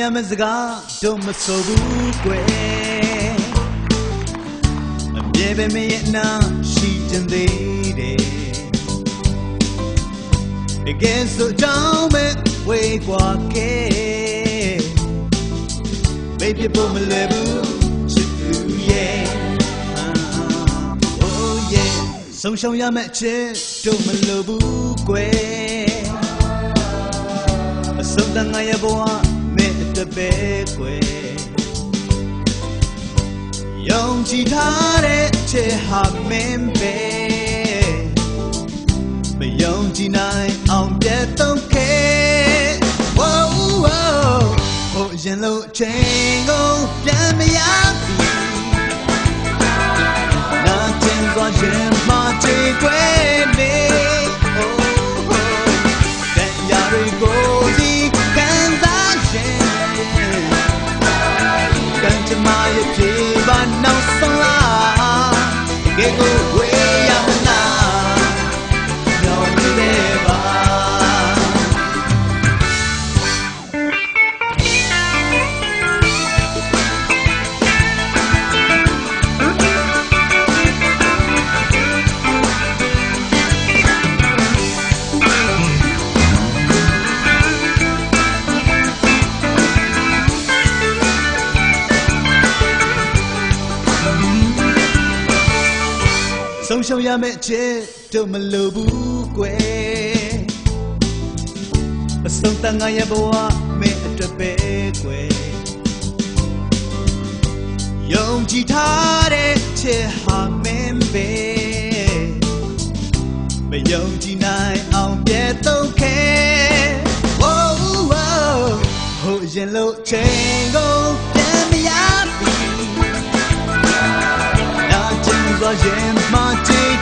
ရမစကားတို့မဆိုဘူးကွယ်အမြဲပဲမရဲ့နာရှိချင်သေးတယ်တကယ်ဆိုကြောင်းမဲ့ဝေးกว่าခဲ့မေးပြဖို့မလွယ်ဘူးချစ်သူရဲ့ Oh yeah ဆုံးရှုံးရမယ့်ချစ်တို့မလိုဘူးကွယ်အဆုံးတန်ငါရဲ့ဘဝမဲ့အတွက် ပဲကွယ်ယုံကြည်ထားတဲ့ချစ်ဟာမင်းပဲမယုံကြည်နိုင်အောင်ပြတ်တော့ခဲ့ Whoa whoa ဟိုရင်လို့ချိန်ကိုပြန်မရပြီနာကျင်စွာရင်မချေခွဲနေ Oh oh တဲ့ရတွေ ဆုံးရှုံးရမယ့်ချစ်တို့မလိုဘူးကွယ်အဆုံးတန်ငါရဲ့ဘဝမင်းအတွက်ပဲကွယ်ယုံကြည်ထားတဲ့ချစ်ဟာမင်းပဲမယုံကြည်နိုင်အောင်ပြတ်တော့ခဲ Whoa, whoa ဟိုရင်လို့ချိန်ကိုပြန်မရပြီနာကျင်စွာရင်မချေခွဲနေ Oh oh တန်ရာတွေကို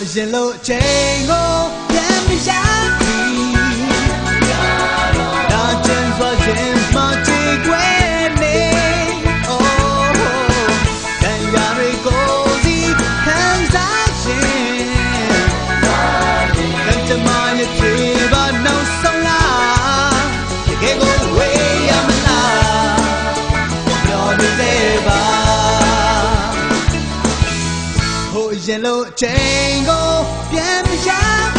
အရင်လို့ချိန်ကိုပြန်မရပြီ ဟိုရင်လို့ချိန်ကိုပြန်မရ